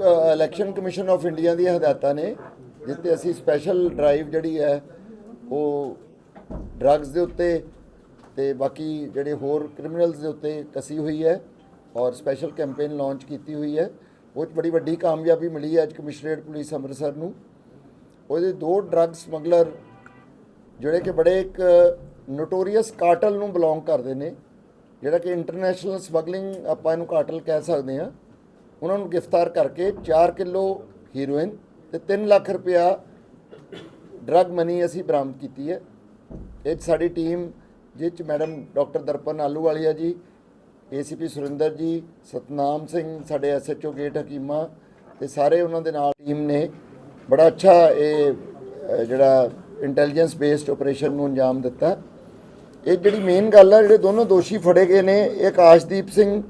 Election commission of India ਦੀਆਂ ਹਦਾਇਤਾਂ ਨੇ ਜਿੱਤੇ ਅਸੀਂ ਸਪੈਸ਼ਲ ਡਰਾਈਵ ਜਿਹੜੀ ਹੈ, ਉਹ ਡਰੱਗਸ ਦੇ ਉੱਤੇ ਤੇ ਬਾਕੀ ਜਿਹੜੇ ਹੋਰ ਕ੍ਰਿਮੀਨਲਸ ਦੇ ਉੱਤੇ ਕਸੀ ਹੋਈ ਹੈ ਔਰ ਸਪੈਸ਼ਲ ਕੈਂਪੇਨ ਲਾਂਚ ਕੀਤੀ ਹੋਈ ਹੈ। ਉਹ 'ਚ ਬੜੀ ਵੱਡੀ ਕਾਮਯਾਬੀ ਮਿਲੀ ਹੈ ਅੱਜ ਕਮਿਸ਼ਨਰੇਟ ਪੁਲਿਸ ਅੰਮ੍ਰਿਤਸਰ ਨੂੰ। ਉਹਦੇ ਦੋ ਡਰੱਗ ਸਮਗਲਰ ਜਿਹੜੇ ਕਿ ਬੜੇ ਇੱਕ ਨੋਟੋਰੀਅਸ ਕਾਰਟਲ ਨੂੰ ਬਿਲੋਂਗ ਕਰਦੇ ਨੇ, ਜਿਹੜਾ ਕਿ ਇੰਟਰਨੈਸ਼ਨਲ ਸਮਗਲਿੰਗ ਆਪਾਂ ਇਹਨੂੰ ਕਾਰਟਲ ਕਹਿ ਸਕਦੇ ਹਾਂ। ਉਹਨਾਂ ਨੂੰ ਗ੍ਰਿਫਤਾਰ ਕਰਕੇ 4 ਕਿਲੋ ਹੀਰੋਇਨ ਤੇ 3 ਲੱਖ ਰੁਪਇਆ ਡਰੱਗ ਮਨੀ ਅਸੀਂ ਬਰਾਮਦ ਕੀਤੀ ਹੈ। ਇਹ 'ਚ ਸਾਡੀ ਟੀਮ ਜਿਸ ਚ ਮੈਡਮ ਡਾਕਟਰ ਦਰਪਨ ਆਲੂਵਾਲੀਆ ਜੀ ਏਸੀਪੀ ਸੁਰਿੰਦਰ ਜੀ, ਸਤਨਾਮ ਸਿੰਘ, ਸਾਡੇ ਐਸਐਚਓ ਗੇਟ ਹਕੀਮਾ ਤੇ ਸਾਰੇ ਉਹਨਾਂ ਦੇ ਨਾਲ ਟੀਮ ਨੇ। ਬੜਾ ਅੱਛਾ ਇਹ ਜਿਹੜਾ ਇੰਟੈਲੀਜੈਂਸ ਬੇਸਡ ਆਪਰੇਸ਼ਨ ਨੂੰ ਅੰਜਾਮ ਦਿੱਤਾ। ਇਹ ਜਿਹੜੀ ਮੇਨ ਗੱਲ ਹੈ ਜਿਹੜੇ ਦੋਨੋਂ ਦੋਸ਼ੀ ਫੜੇ ਗਏ ਨੇ, ਇਹ ਆਕਾਸ਼ਦੀਪ ਸਿੰਘ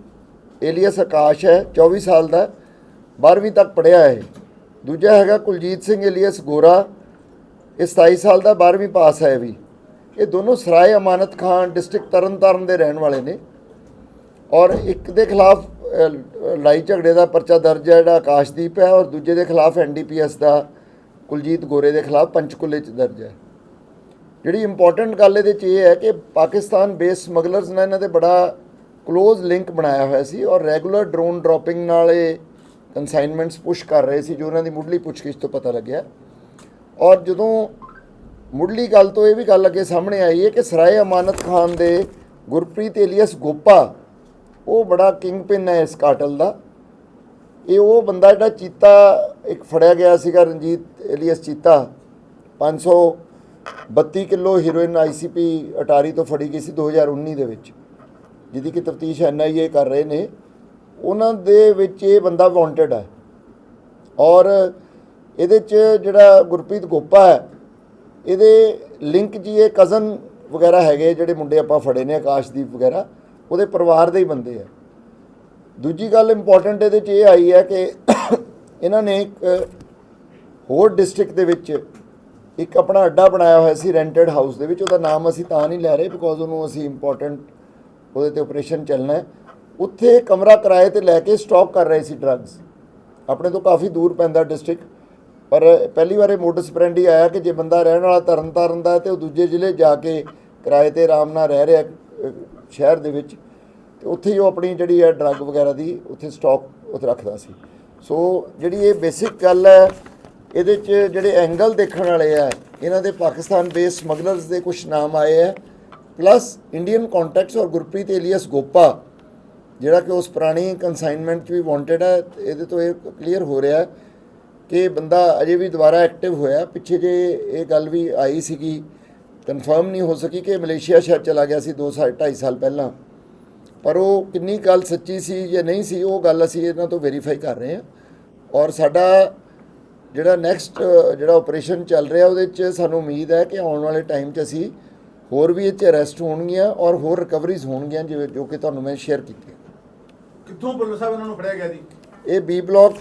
ਏਲੀਅਸ ਆਕਾਸ਼ ਹੈ 24 ਸਾਲ ਦਾ 12ਵੀਂ ਤੱਕ ਪੜ੍ਹਿਆ ਹੈ ਦੂਜਾ ਹੈਗਾ ਕੁਲਜੀਤ ਸਿੰਘ ਏਲੀਅਸ ਗੋਰਾ, ਇਹ 27 ਸਾਲ ਦਾ 12ਵੀਂ ਪਾਸ ਹੈ ਵੀ। ਇਹ ਦੋਨੋਂ ਸਰਾਏ ਅਮਾਨਤ ਖਾਨ ਡਿਸਟ੍ਰਿਕਟ ਤਰਨਤਾਰਨ ਦੇ ਰਹਿਣ ਵਾਲੇ ਨੇ। ਔਰ ਇੱਕ ਦੇ ਖਿਲਾਫ ਲੜਾਈ ਝਗੜੇ ਦਾ ਪਰਚਾ ਦਰਜ ਹੈ, ਜਿਹੜਾ ਆਕਾਸ਼ਦੀਪ ਹੈ, ਔਰ ਦੂਜੇ ਦੇ ਖਿਲਾਫ ਐਨਡੀਪੀਐਸ ਦਾ, ਕੁਲਜੀਤ ਗੋਰੇ ਦੇ ਖਿਲਾਫ ਪੰਚਕੁਲੇ ਚ ਦਰਜ ਹੈ। ਜਿਹੜੀ ਇੰਪੋਰਟੈਂਟ ਗੱਲ ਇਹਦੇ ਚ ਇਹ ਹੈ ਕਿ ਪਾਕਿਸਤਾਨ ਬੇਸ ਸਮਗਲਰਸ ਨੇ, ਇਹਨਾਂ ਦੇ ਬੜਾ ক্লোਜ਼ ਲਿੰਕ ਬਣਾਇਆ ਹੋਇਆ ਸੀ ਔਰ ਰੈਗੂਲਰ ਡਰੋਨ ਡ੍ਰੌਪਿੰਗ ਨਾਲ ਇਹ ਕਨਸਾਈਨਮੈਂਟਸ ਪੁਸ਼ ਕਰ ਰਹੇ ਸੀ ਜੋ ਉਹਨਾਂ ਦੀ ਮੁੱਢਲੀ ਪੁੱਛਗਿੱਛ ਤੋਂ ਪਤਾ ਲੱਗਿਆ। ਔਰ ਜਦੋਂ ਮੁੱਢਲੀ ਗੱਲ ਤੋਂ ਇਹ ਵੀ ਗੱਲ ਅੱਗੇ ਸਾਹਮਣੇ ਆਈ ਹੈ ਕਿ ਸਰਾਏ ਅਮਾਨਤ ਖਾਨ ਦੇ ਗੁਰਪ੍ਰੀਤ ਏਲੀਅਸ ਗੋਪਾ, ਉਹ ਬੜਾ ਕਿੰਗ ਪਿਨ ਹੈ ਇਸ ਕਾਟਲ ਦਾ। ਇਹ ਉਹ ਬੰਦਾ ਜਿਹੜਾ ਚੀਤਾ, ਇੱਕ ਫੜਿਆ ਗਿਆ ਸੀਗਾ Ranjit alias Cheeta. 532 kilo heroin ICP Attari ਤੋਂ ਫੜੀ ਗਈ ਸੀ 2019 ਦੇ ਵਿੱਚ। ਜਿਹਦੀ ਕਿ ਤਫਤੀਸ਼ ਐਨਆਈਏ ਕਰ ਰਹੇ ਨੇ, ਉਹਨਾਂ ਦੇ ਵਿੱਚ ਇਹ ਬੰਦਾ ਵਾਂਟਡ ਹੈ। ਔਰ ਇਹਦੇ ਚ ਜਿਹੜਾ ਗੁਰਪ੍ਰੀਤ ਗੋਪਾ ਹੈ, ਇਹਦੇ ਲਿੰਕ ਜੀ ਇਹ ਕਜ਼ਨ ਵਗੈਰਾ ਹੈਗੇ ਜਿਹੜੇ ਮੁੰਡੇ ਆਪਾਂ ਫੜੇ ਨੇ, ਆਕਾਸ਼ਦੀਪ ਵਗੈਰਾ, ਉਹਦੇ ਪਰਿਵਾਰ ਦੇ ਹੀ ਬੰਦੇ ਆ। ਦੂਜੀ ਗੱਲ ਇੰਪੋਰਟੈਂਟ ਇਹਦੇ 'ਚ ਇਹ ਆਈ ਹੈ ਕਿ ਇਹਨਾਂ ਨੇ ਇੱਕ ਹੋਰ ਡਿਸਟ੍ਰਿਕਟ ਦੇ ਵਿੱਚ ਇੱਕ ਆਪਣਾ ਅੱਡਾ ਬਣਾਇਆ ਹੋਇਆ ਸੀ ਰੈਂਟਡ ਹਾਊਸ ਦੇ ਵਿੱਚ, ਉਹਦਾ ਨਾਮ ਅਸੀਂ ਤਾਂ ਨਹੀਂ ਲੈ ਰਹੇ ਬਿਕੋਜ਼ ਉਹਨੂੰ ਅਸੀਂ ਇੰਪੋਰਟੈਂਟ ਉਹਦੇ ਤੇ ਆਪਰੇਸ਼ਨ ਚੱਲਣਾ ਹੈ। ਉੱਥੇ ਕਮਰਾ ਕਿਰਾਏ ਤੇ ਲੈ ਕੇ ਸਟਾਕ ਕਰ ਰਹੇ ਸੀ ਡਰੱਗਸ ਆਪਣੇ ਤੋਂ ਕਾਫੀ ਦੂਰ ਪੈਂਦਾ ਡਿਸਟ੍ਰਿਕਟ ਪਰ ਪਹਿਲੀ ਵਾਰ ਇਹ ਮੋਟਸ ਪ੍ਰੈਂਡੀ ਆਇਆ ਕਿ ਜੇ ਬੰਦਾ ਰਹਿਣ ਵਾਲਾ ਤਰਨ ਤਾਰਨ ਦਾ ਹੈ ਤੇ ਉਹ ਦੂਜੇ ਜ਼ਿਲ੍ਹੇ ਜਾ ਕੇ ਕਿਰਾਏ ਤੇ ਆਰਾਮ ਨਾਲ ਰਹਿ ਰਿਹਾ ਸ਼ਹਿਰ ਦੇ ਵਿੱਚ। ਤੇ ਉੱਥੇ ਹੀ ਉਹ ਆਪਣੀ ਜਿਹੜੀ ਹੈ ਡਰੱਗ ਵਗੈਰਾ ਦੀ ਉੱਥੇ ਸਟਾਕ ਉੱਥੇ ਰੱਖਦਾ ਸੀ। ਸੋ ਜਿਹੜੀ ਇਹ ਬੇਸਿਕ ਗੱਲ ਹੈ, ਇਹਦੇ 'ਚ ਜਿਹੜੇ ਐਂਗਲ ਦੇਖਣ ਵਾਲੇ ਆ ਇਹਨਾਂ ਦੇ ਪਾਕਿਸਤਾਨ ਬੇਸ ਸਮਗਲਰਸ ਦੇ ਕੁਝ ਨਾਮ ਆਏ ਆ ਪਲੱਸ ਇੰਡੀਅਨ ਕੰਟੈਕਟਸ ਔਰ ਗੁਰਪ੍ਰੀਤ ਏਲੀਅਸ ਗੋਪਾ ਜਿਹੜਾ ਕਿ ਉਸ ਪੁਰਾਣੀ ਕਨਸਾਈਨਮੈਂਟ 'ਚ ਵੀ ਵਾਂਟਡ ਹੈ ਇਹਦੇ ਤੋਂ ਇਹ ਕਲੀਅਰ ਹੋ ਰਿਹਾ ਕਿ ਬੰਦਾ ਅਜੇ ਵੀ ਦੁਬਾਰਾ ਐਕਟਿਵ ਹੋਇਆ ਪਿੱਛੇ ਜੇ ਇਹ ਗੱਲ ਵੀ ਆਈ ਸੀਗੀ ਕਨਫਰਮ ਨਹੀਂ ਹੋ ਸਕੀ ਕਿ ਮਲੇਸ਼ੀਆ ਸ਼ਾਇਦ ਚਲਾ ਗਿਆ ਸੀ 2 ਸਾਲ 2.5 ਸਾਲ ਪਹਿਲਾਂ ਪਰ ਉਹ ਕਿੰਨੀ ਗੱਲ ਸੱਚੀ ਸੀ ਜਾਂ ਨਹੀਂ ਸੀ ਉਹ ਗੱਲ ਅਸੀਂ ਇਹਨਾਂ ਤੋਂ ਵੈਰੀਫਾਈ ਕਰ ਰਹੇ ਹਾਂ ਔਰ ਸਾਡਾ ਜਿਹੜਾ ਨੈਕਸਟ ਜਿਹੜਾ ਆਪਰੇਸ਼ਨ ਚੱਲ ਰਿਹਾ ਉਹਦੇ 'ਚ ਸਾਨੂੰ ਉਮੀਦ ਹੈ ਕਿ ਆਉਣ ਵਾਲੇ ਟਾਈਮ 'ਚ ਅਸੀਂ ਹੋਰ ਵੀ ਇਹ 'ਚ ਅਰੈਸਟ ਹੋਣਗੀਆਂ ਔਰ ਹੋਰ ਰਿਕਵਰੀਜ਼ ਹੋਣਗੀਆਂ ਜਿਵੇਂ ਜੋ ਕਿ ਤੁਹਾਨੂੰ ਮੈਂ ਸ਼ੇਅਰ ਕੀਤੀਆਂ। ਕਿੱਥੋਂ ਬੁੱਲਰ ਸਾਹਿਬ ਇਹਨਾਂ ਨੂੰ ਫੜਿਆ ਗਿਆ ਜੀ? ਇਹ ਬੀ ਬਲਾਕ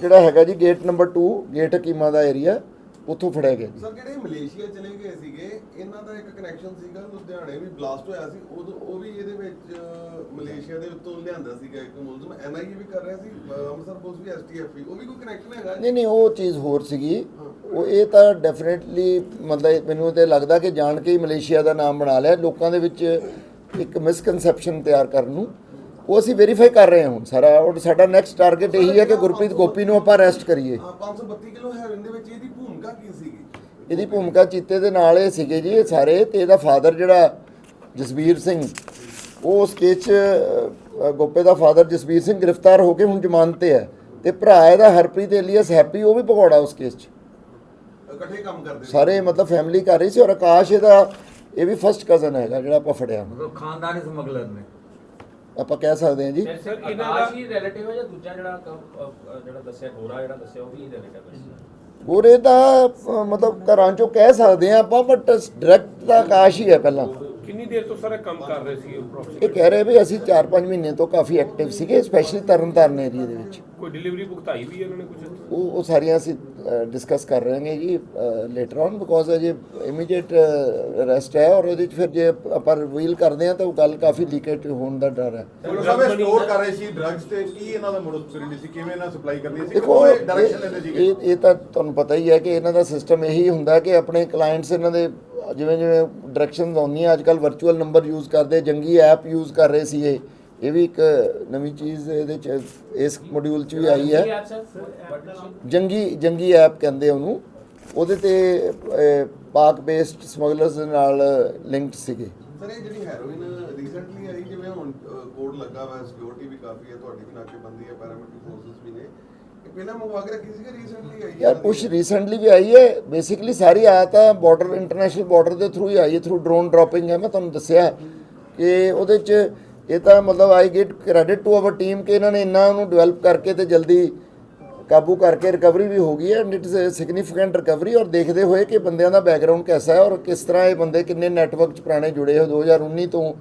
ਜਿਹੜਾ ਹੈਗਾ ਜੀ ਗੇਟ ਨੰਬਰ 2 ਗੇਟ ਹਕੀਮਾ ਦਾ ਏਰੀਆ ਉੱਥੋਂ ਫੜਿਆ ਗਿਆ ਜੀ। ਸਰ ਜਿਹੜੇ ਮਲੇਸ਼ੀਆ ਚਲੇ ਗਏ ਸੀਗੇ ਇਹਨਾਂ ਦਾ ਇੱਕ ਕਨੈਕਸ਼ਨ ਸੀਗਾ ਲੁਧਿਆਣੇ ਵੀ ਬਲਾਸਟ ਹੋਇਆ ਸੀ ਉਦੋਂ ਉਹ ਵੀ ਇਹਦੇ ਵਿੱਚ ਮਲੇਸ਼ੀਆ ਦੇ ਉੱਤੋਂ ਲਿਆਂਦਾ ਸੀਗਾ ਇੱਕ ਮੁਲਜ਼ਮ। ਐਨਆਈਏ ਵੀ ਕਰ ਰਿਹਾ ਸੀ ਅੰਮ੍ਰਿਤਸਰ ਪੁਲਿਸ ਵੀ ਐਸਟੀਐਫ ਵੀ ਉਹ ਵੀ ਕੋਈ ਕਨੈਕਸ਼ਨ ਹੈਗਾ? ਨਹੀਂ ਨਹੀਂ ਉਹ ਚੀਜ਼ ਹੋਰ ਸੀਗੀ। ਉਹ ਇਹ ਤਾਂ ਡੈਫੀਨਿਟਲੀ ਮਤਲਬ ਮੈਨੂੰ ਤੇ ਲੱਗਦਾ ਕਿ ਜਾਣ ਕੇ ਹੀ ਮਲੇਸ਼ੀਆ ਦਾ ਨਾਮ ਬਣਾ ਲਿਆ। ਲੋਕਾਂ ਦੇ ਵਿੱਚ ਇੱਕ ਮਿਸਕਨਸੈਪਸ਼ਨ ਤਿਆਰ ਕਰਨ ਨੂੰ। ਉਹ ਅਸੀਂ ਵੈਰੀਫਾਈ ਕਰ ਰਹੇ ਹਾਂ ਹੁਣ। ਸਾਰਾ ਔਰ ਸਾਡਾ ਨੈਕਸਟ ਟਾਰਗੇਟ ਇਹੀ ਹੈ ਕਿ ਗੁਰਪ੍ਰੀਤ ਗੋਪੀ ਨੂੰ ਆਪਾਂ ਅਰੈਸਟ ਕਰੀਏ। ਹਾਂ 532 ਕਿਲੋ ਹੈਰੋਇਨ ਦੇ ਵਿੱਚ ਇਹਦੀ ਭੂਮਿਕਾ ਕੀ ਸੀਗੀ? ਇਹਦੀ ਭੂਮਿਕਾ ਚੀਤੇ ਦੇ ਨਾਲ ਇਹ ਸੀਗੇ ਜੀ ਇਹ ਸਾਰੇ ਤੇ ਇਹਦਾ ਫਾਦਰ ਜਿਹੜਾ ਜਸਵੀਰ ਸਿੰਘ ਉਹ ਉਸ ਕੇਸ ਗੋਪੇ ਦਾ ਫਾਦਰ ਜਸਵੀਰ ਸਿੰਘ ਗ੍ਰਿਫਤਾਰ ਹੋ ਕੇ ਹੁਣ ਜ਼ਮਾਨਤ ਤੇ ਹੈ। ਤੇ ਭਰਾ ਇਹਦਾ ਹਰਪ੍ਰੀਤ ਏਲੀਅਸ ਹੈਪੀ ਉਹ ਵੀ ਭਗੌੜਾ ਉਸ ਕੇਸ 'ਚ। ਇਕੱਠੇ ਕੰਮ ਕਰਦੇ ਸਾਰੇ ਮਤਲਬ ਫੈਮਿਲੀ ਕਰ ਰਹੀ ਸੀ ਔਰ ਆਕਾਸ਼ ਇਹਦਾ ਇਹ ਵੀ ਫਸਟ ਕਜ਼ਨ ਹੈਗਾ ਜਿਹੜਾ ਆਪਾਂ ਫੜਿਆ। ਮਤਲਬ ਖਾਨਦਾਨੀ ਸਮਗਲਰ ਨੇ। ਆਪਾਂ ਕਹਿ ਸਕਦੇ ਹਾਂ ਜੀ। ਸਰ ਸਰ ਆਕਾਸ਼ ਹੀ ਰਿਲੇਟਿਵ ਹੈ ਜਾਂ ਦੂਜਾ ਜਿਹੜਾ ਕ- ਅ, ਅ, ਜਿਹੜਾ ਦੱਸਿਆ ਗੋਰਾ ਜਿਹੜਾ ਦੱਸਿਆ ਉਹ ਵੀ ਰਿਲੇਟਿਵ ਹੈ ਗੋਰੇ ਦਾ ਅ, ਮਤਲਬ ਘਰਾਂ ਚੋਂ ਕਹਿ ਸਕਦੇ ਹਾਂ ਆਪਾਂ ਬਟ ਡਾਇਰੈਕਟ ਤਾਂ ਆਕਾਸ਼ ਹੀ ਹੈ ਪਹਿਲਾਂ। ਕਿੰਨੀ ਦੇਰ ਤੋਂ ਸਾਰਾ ਕੰਮ ਕਰ ਰਹੇ ਸੀ ਇਹ ਕਹਿ ਰਹੇ ਵੀ ਅਸੀਂ 4-5 ਮਹੀਨੇ ਤੋਂ ਕਾਫੀ ਐਕਟਿਵ ਸੀਗੇ ਸਪੈਸ਼ਲੀ ਤਰਨਤਾਰਨ ਏਰੀਆ ਦੇ ਵਿੱਚ। ਕੋਈ ਡਿਲੀਵਰੀ ਭੁਗਤਾਈ ਵੀ ਇਹਨਾਂ ਨੇ ਕੁਝ ਉਹ ਉਹ ਸਾਰੀਆਂ ਅਸੀਂ ਡਿਸਕਸ ਕਰ ਰਹੇ ਹਾਂ ਜੀ ਲੇਟਰ ਔਨ ਬਿਕੋਜ਼ ਅਜੇ ਇਮੀਡੀਏਟ ਅਰੈਸਟ ਹੈ ਔਰ ਉਹਦੇ ਵਿੱਚ ਫਿਰ ਜੇ ਆਪਾਂ ਰਿਵੀਲ ਕਰਦੇ ਹਾਂ ਤਾਂ ਉਹ ਗੱਲ ਕਾਫੀ ਲੀਕੇਜ ਹੋਣ ਦਾ ਡਰ ਹੈ। ਪੁਲਿਸ ਸਾਹਿਬ ਇਹ ਸਟੋਰ ਕਰ ਰਹੇ ਸੀ ਡਰੱਗਸ ਤੇ ਕੀ ਇਹਨਾਂ ਦਾ ਮੋਡਸ ਆਪਰੈਂਡੀ ਸੀ ਕਿਵੇਂ ਇਹਨਾਂ ਸਪਲਾਈ ਕਰਨੀ ਸੀ ਦੇਖੋ ਕੋਈ ਡਾਇਰੈਕਸ਼ਨ ਲੈਂਦੇ ਸੀਗੇ? ਇਹ ਇਹ ਤਾਂ ਤੁਹਾਨੂੰ ਪਤਾ ਹੀ ਹੈ ਕਿ ਇਹਨਾਂ ਦਾ ਸਿਸਟਮ ਇਹੀ ਹੁੰਦਾ ਕਿ ਆਪਣੇ ਕਲਾਇੰਟਸ ਇਹਨਾਂ ਦੇ ਜਿਵੇਂ ਜਿਵੇਂ ਡਾਇਰੈਕਸ਼ਨਸ ਆਉਂਦੀਆਂ ਅੱਜ ਕੱਲ ਵਰਚੁਅਲ ਨੰਬਰ ਯੂਜ਼ ਕਰਦੇ ਜੰਗੀ ਐਪ ਯੂਜ਼ ਕਰ ਰਹੇ ਸੀ ਇਹ ਇਹ ਵੀ ਇੱਕ ਨਵੀਂ ਚੀਜ਼ ਇਹਦੇ ਚ ਇਸ ਮੋਡਿਊਲ ਚ ਵੀ ਆਈ ਹੈ। ਜੰਗੀ ਜੰਗੀ ਐਪ ਕਹਿੰਦੇ ਉਹਨੂੰ। ਉਹਦੇ ਤੇ ਪਾਕ ਬੇਸਡ ਸਮਗਲਰਸ ਦੇ ਨਾਲ ਲਿੰਕਡ ਸੀਗੇ। ਸਰ ਇਹ ਜਿਹੜੀ ਹੈਰੋਇਨ ਰੀਸੈਂਟਲੀ ਆਈ ਜਿਵੇਂ ਹੁਣ ਕੋਡ ਲੱਗਾ ਵਾ ਸਿਕਿਉਰਿਟੀ ਵੀ ਕਾਫੀ ਹੈ ਤੁਹਾਡੀ ਵੀ ਨਾਕੇਬੰਦੀ ਹੈ ਪੈਰਾਮਿਲਿਟਰੀ ਫੋਰਸਸ ਵੀ ਨੇ। ਪਹਿਲਾਂ ਮੰਗਵਾ ਕੇ ਰੱਖੀ ਸੀ ਕਿ ਰੀਸੈਂਟਲੀ ਆਈ ਹੈ ਯਾਰ ਕੁਛ ਰੀਸੈਂਟਲੀ ਵੀ ਆਈ ਹੈ। ਬੇਸਿਕਲੀ ਸਾਰੀ ਆਇਆ ਤਾਂ ਬਾਰਡਰ ਇੰਟਰਨੈਸ਼ਨਲ ਬਾਰਡਰ ਦੇ ਥਰੂ ਹੀ ਆਈ ਹੈ ਥਰੂ ਡਰੋਨ ਡ੍ਰੌਪਿੰਗ ਹੈ। ਮੈਂ ਤੁਹਾਨੂੰ ਦੱਸਿਆ ਕਿ ਉਹਦੇ ਚ ਇਹ ਤਾਂ ਮਤਲਬ I get credit to our team ਕਿ ਇਹਨਾਂ ਨੇ ਇੰਨਾ ਉਹਨੂੰ ਡਿਵੈਲਪ ਕਰਕੇ ਤੇ ਜਲਦੀ ਕਾਬੂ ਕਰਕੇ ਰਿਕਵਰੀ ਵੀ ਹੋ ਗਈ ਹੈ। And it is a significant recovery ਔਰ ਦੇਖਦੇ ਹੋਏ ਕਿ ਬੰਦਿਆਂ ਦਾ ਬੈਕਗ੍ਰਾਉਂਡ ਕੈਸਾ ਹੈ ਔਰ ਕਿਸ ਤਰ੍ਹਾਂ ਇਹ ਬੰਦੇ ਕਿੰਨੇ ਨੈਟਵਰਕ ਚ ਪੁਰਾਣੇ ਜੁੜੇ ਹੋਏ 2019 ਤੋਂ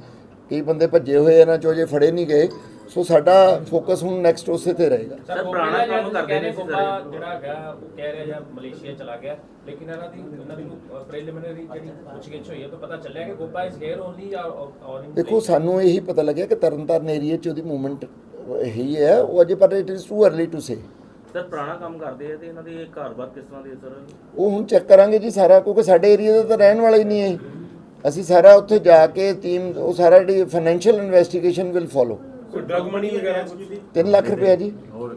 ਕਈ ਬੰਦੇ ਭੱਜੇ ਹੋਏ ਇਹਨਾਂ ਚੋਂ ਜੇ ਫੜੇ ਨਹੀਂ ਗਏ। ਸੋ ਸਾਡਾ ਫੋਕਸ ਹੁਣ ਨੈਕਸਟ ਉਸੇ ਤੇ ਰਹੇਗਾ। ਸਰ ਪੁਰਾਣਾ ਕੰਮ ਕਰਦੇ ਨੇ ਜਿਹੜਾ ਹੈਗਾ ਉਹ ਕਹਿ ਰਿਹਾ ਜਾਂ ਮਲੇਸ਼ੀਆ ਚਲਾ ਗਿਆ ਲੇਕਿਨ ਇਹਨਾਂ ਦੀ ਇਹਨਾਂ ਦੀ ਪ੍ਰੀਲਿਮਿਨਰੀ ਜਿਹੜੀ ਪੁੱਛਗਿੱਛ ਹੋਈ ਹੈ ਤਾਂ ਪਤਾ ਚੱਲਿਆ ਕਿ ਗੋਪਾ ਇਸ ਹੇਅਰ ਓਨਲੀ ਔਰ ਦੇਖੋ ਸਾਨੂੰ ਇਹੀ ਪਤਾ ਲੱਗਿਆ ਕਿ ਤਰਨਤਾਰਨ ਏਰੀਆ 'ਚ ਉਹਦੀ ਮੂਵਮੈਂਟ ਇਹੀ ਹੈ ਉਹ ਅਜੇ ਪਰ it is too early to say sir ਪੁਰਾਣਾ ਕੰਮ ਕਰਦੇ ਆ ਤੇ ਇਹਨਾਂ ਦੇ ਘਰ-ਬਾਰ ਕਿਸ ਤਰ੍ਹਾਂ ਦੇ ਸਰ? ਉਹ ਹੁਣ ਚੈੱਕ ਕਰਾਂਗੇ ਜੀ ਸਾਰਾ ਕਿਉਂਕਿ ਸਾਡੇ ਏਰੀਆ ਦਾ ਤਾਂ ਰਹਿਣ ਵਾਲਾ ਹੀ ਨਹੀਂ ਹੈ ਅਸੀਂ ਸਾਰਾ ਉੱਥੇ ਜਾ ਕੇ ਟੀਮ ਉਹ ਸਾਰਾ ਜਿਹੜੀ ਫਾਈਨੈਂਸ਼ੀਅਲ ਇਨਵੈਸਟੀਗੇਸ਼ਨ ਵਿਲ ਫੋਲੋ ਕੋਈ ਡਰਗ ਮਨੀ ਵਗੈਰਾ ਕੁਝ 3 ਲੱਖ ਰੁਪਏ ਜੀ।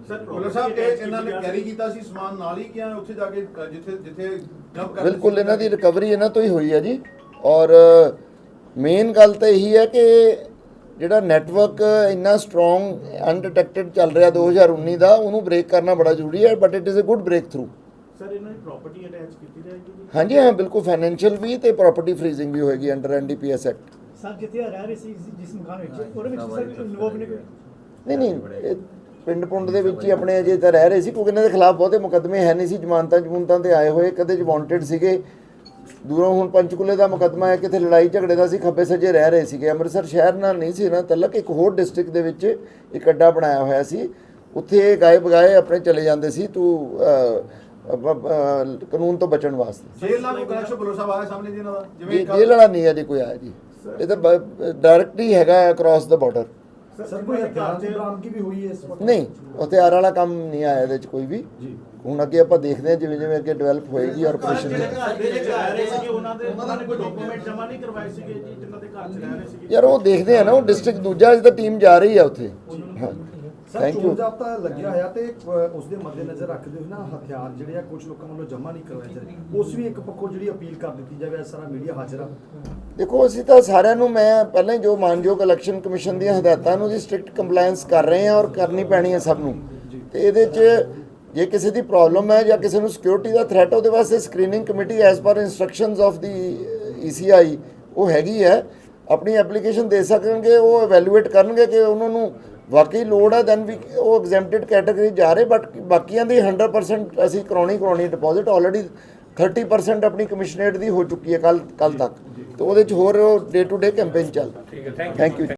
ਸਰ ਪੁਲਿਸ ਸਾਹਿਬ ਇਹ ਇਹਨਾਂ ਨੇ ਕੈਰੀ ਕੀਤਾ ਸੀ ਸਮਾਨ ਨਾਲ ਹੀ ਕਿਹਾ ਉੱਥੇ ਜਾ ਕੇ ਅ, ਜਿੱਥੇ ਜਿੱਥੇ ਜੰਪ ਕਰਦੇ ਬਿਲਕੁਲ ਇਹਨਾਂ ਦੀ ਰਿਕਵਰੀ ਇਹਨਾਂ ਤੋਂ ਹੀ ਹੋਈ ਹੈ ਜੀ। ਔਰ ਮੇਨ ਗੱਲ ਤਾਂ ਇਹੀ ਹੈ ਕਿ ਜਿਹੜਾ ਨੈਟਵਰਕ ਇੰਨਾ ਸਟਰੋਂਗ ਅਨਡਿਟੈਕਟਡ ਚੱਲ ਰਿਹਾ 2019 ਦਾ ਉਹਨੂੰ ਬ੍ਰੇਕ ਕਰਨਾ ਬੜਾ ਜ਼ਰੂਰੀ ਹੈ but it is a good breakthrough sir ਇਹਨਾਂ ਦੀ ਪ੍ਰਾਪਰਟੀ ਅਟੈਚ ਕੀਤੀ ਜਾਏਗੀ ਜੀ? ਹਾਂਜੀ ਹਾਂ ਬਿਲਕੁਲ ਫਾਈਨੈਂਸ਼ੀਅਲ ਵੀ ਤੇ ਪ੍ਰਾਪਰਟੀ ਫਰੀਜ਼ਿੰਗ ਵੀ ਹੋਏਗੀ ਅੰਡਰ ਐਨਡੀਪੀਐਸ ਐਕਟ ਸਰ ਜਿੱਥੇ ਰਹਿ ਰਹੇ ਸੀ ਜਿਸ ਮਕਾਨ ਵਿੱਚ। ਉਹਦੇ ਵਿੱਚ ਸਰ ਇਨਵੋਲਵ ਨੇ ਕੋਈ? ਨਹੀਂ ਨਹੀਂ ਪਿੰਡ ਪੁੰਡ ਦੇ ਵਿੱਚ ਹੀ ਆਪਣੇ ਅਜੇ ਤਾਂ ਰਹਿ ਰਹੇ ਸੀ। ਕਿਉਂਕਿ ਇਹਨਾਂ ਦੇ ਖਿਲਾਫ ਬਹੁਤੇ ਮੁਕੱਦਮੇ ਹੈ ਨਹੀਂ ਸੀ। ਜ਼ਮਾਨਤਾਂ ਜਮੂਨਤਾਂ ਤੇ ਆਏ ਹੋਏ ਕਦੇ ਜ ਵਾਂਟਡ ਸੀਗੇ। ਦੂਰੋਂ ਹੁਣ ਪੰਚਕੂਲੇ ਦਾ ਮੁਕੱਦਮਾ ਹੈ ਕਿਤੇ ਲੜਾਈ ਝਗੜੇ ਦਾ ਸੀ ਖੱਬੇ ਸੱਜੇ ਰਹਿ ਰਹੇ ਸੀਗੇ। ਅੰਮ੍ਰਿਤਸਰ ਸ਼ਹਿਰ ਨਾਲ ਨਹੀਂ ਸੀ ਇਹਨਾਂ ਤਲਕ ਇੱਕ ਹੋਰ ਡਿਸਟ੍ਰਿਕਟ ਦੇ ਵਿੱਚ ਇੱਕ ਅੱਡਾ ਬਣਾਇਆ ਹੋਇਆ ਸੀ। ਉੱਥੇ ਇਹ ਗਾਏ ਬਗਾਏ ਆਪਣੇ ਚਲੇ ਜਾਂਦੇ ਸੀ। ਤੂੰ ਕਾਨੂੰਨ ਤੋਂ ਬਚਣ ਵਾਸਤੇ। ਜੇਲ੍ਹ ਨਾਲ ਕੋਈ ਕਨੈਕਸ਼ਨ ਸਾਹਿਬ ਆਇਆ ਸਾਹਮਣੇ ਜੀ ਇਹਨਾਂ ਦਾ? ਜੇ ਕੱਲ੍ਹ- ਜੇਲ੍ਹ ਵਾਲਾ ਨਹੀਂ ਅਜੇ ਕੋਈ ਆਇਆ ਜੀ। ਇਹ ਤਾਂ ਡਾਇਰੈਕਟਲੀ ਹੈਗਾ ਅਕ੍ਰੋਸ ਦਾ ਬਾਰਡਰ ਸਰ ਕੋਈ ਹਥਿਆਰ ਦੀ ਬਰਾਮਦਗੀ ਵੀ ਹੋਈ ਹੈ ਇਸ ਵਕਤ? ਨਹੀਂ ਹਥਿਆਰ ਵਾਲਾ ਕੰਮ ਨਹੀਂ ਆਇਆ ਇਹਦੇ ਚ ਕੋਈ ਵੀ। ਹੁਣ ਅੱਗੇ ਆਪਾਂ ਦੇਖਦੇ ਹਾਂ ਜਿਵੇਂ ਜਿਵੇਂ ਅੱਗੇ ਡਿਵੈਲਪ ਹੋਏਗੀ ਆਪਰੇਸ਼ਨ ਜਿਹੜੇ ਘਰ ਦੇ ਜਿਹੜੇ ਰਹਿ ਰਹੇ ਸੀਗੇ ਉਹਨਾਂ ਦੇ ਉਹਨਾਂ ਨੇ ਕੋਈ ਡਾਕੂਮੈਂਟ ਜਮ੍ਹਾਂ ਨਹੀਂ ਕਰਵਾਏ ਸੀਗੇ ਜੀ ਜਿਨ੍ਹਾਂ ਦੇ ਘਰ ਚ ਰਹਿ ਰਹੇ ਸੀਗੇ। ਯਾਰ ਉਹ ਦੇਖਦੇ ਆ ਨਾ ਉਹ ਡਿਸਟ੍ਰਿਕਟ ਦੂਜਾ ਤਾਂ ਟੀਮ ਜਾ ਰਹੀ ਆ ਉੱਥੇ। ਹਾਂ। ਸਰ ਥੈਂਕ ਯੂ ਚੋਣ ਜਾਬਤਾ ਲੱਗਿਆ ਹੋਇਆ ਤੇ ਉਸ ਦੇ ਮੱਦੇਨਜ਼ਰ ਰੱਖਦੇ ਹੋਏ ਨਾ ਹਥਿਆਰ ਜਿਹੜੇ ਆ ਕੁਝ ਲੋਕਾਂ ਵੱਲੋਂ ਜਮ੍ਹਾਂ ਨਹੀਂ ਕਰਵਾਏ ਜਾ ਰਹੇ। ਉਸ ਵੀ ਇੱਕ ਪੱਖੋਂ ਜਿਹੜੀ ਅਪੀਲ ਕਰ ਦਿੱਤੀ ਜਾਵੇ ਸਾਰਾ ਮੀਡੀਆ ਹਾਜ਼ਰ ਆ। ਦੇਖੋ ਅਸੀਂ ਤਾਂ ਸਾਰਿਆਂ ਨੂੰ ਮੈਂ ਪਹਿਲਾਂ ਹੀ ਜੋ ਮਾਨਯੋਗ ਇਲੈਕਸ਼ਨ ਕਮਿਸ਼ਨ ਦੀਆਂ ਹਦਾਇਤਾਂ ਨੂੰ ਦੀ ਸਟ੍ਰਿਕਟ ਕੰਪਲਾਈਂਸ ਕਰ ਰਹੇ ਹਾਂ ਔਰ ਕਰਨੀ ਪੈਣੀ ਹੈ ਸਭ ਨੂੰ। ਤੇ ਇਹਦੇ 'ਚ ਜੇ ਕਿਸੇ ਦੀ ਪ੍ਰੋਬਲਮ ਹੈ ਜਾਂ ਕਿਸੇ ਨੂੰ ਸਿਕਿਉਰਿਟੀ ਦਾ ਥ੍ਰੈਟ ਉਹਦੇ ਵਾਸਤੇ screening committee as per instructions of the ECI ਉਹ ਹੈਗੀ ਹੈ। ਆਪਣੀ ਐਪਲੀਕੇਸ਼ਨ ਦੇ ਸਕਣਗੇ ਉਹ ਇਵੈਲੂਏਟ ਕਰਨਗੇ ਕਿ ਉਹਨਾਂ ਨੂੰ ਵਾਕਈ ਲੋੜ ਹੈ ਦੈਨ ਵੀ ਉਹ ਐਗਜ਼ੈਂਪਟਡ ਕੈਟਾਗਰੀ ਜਾ ਰਹੇ ਬਟ ਬਾਕੀਆਂ ਦੀ 100% ਅਸੀਂ ਕਰਾਉਣੀ ਕਰਾਉਣੀ ਡਿਪੋਜ਼ਿਟ ਆਲਰੇਡੀ 30% ਆਪਣੀ ਕਮਿਸ਼ਨਰੇਟ ਦੀ ਹੋ ਚੁੱਕੀ ਹੈ ਕੱਲ ਕੱਲ ਤੱਕ। ਤੇ ਉਹਦੇ ਚ ਹੋਰ ਡੇ ਟੂ ਡੇ ਕੈਂਪੇਨ ਚੱਲ। Thank you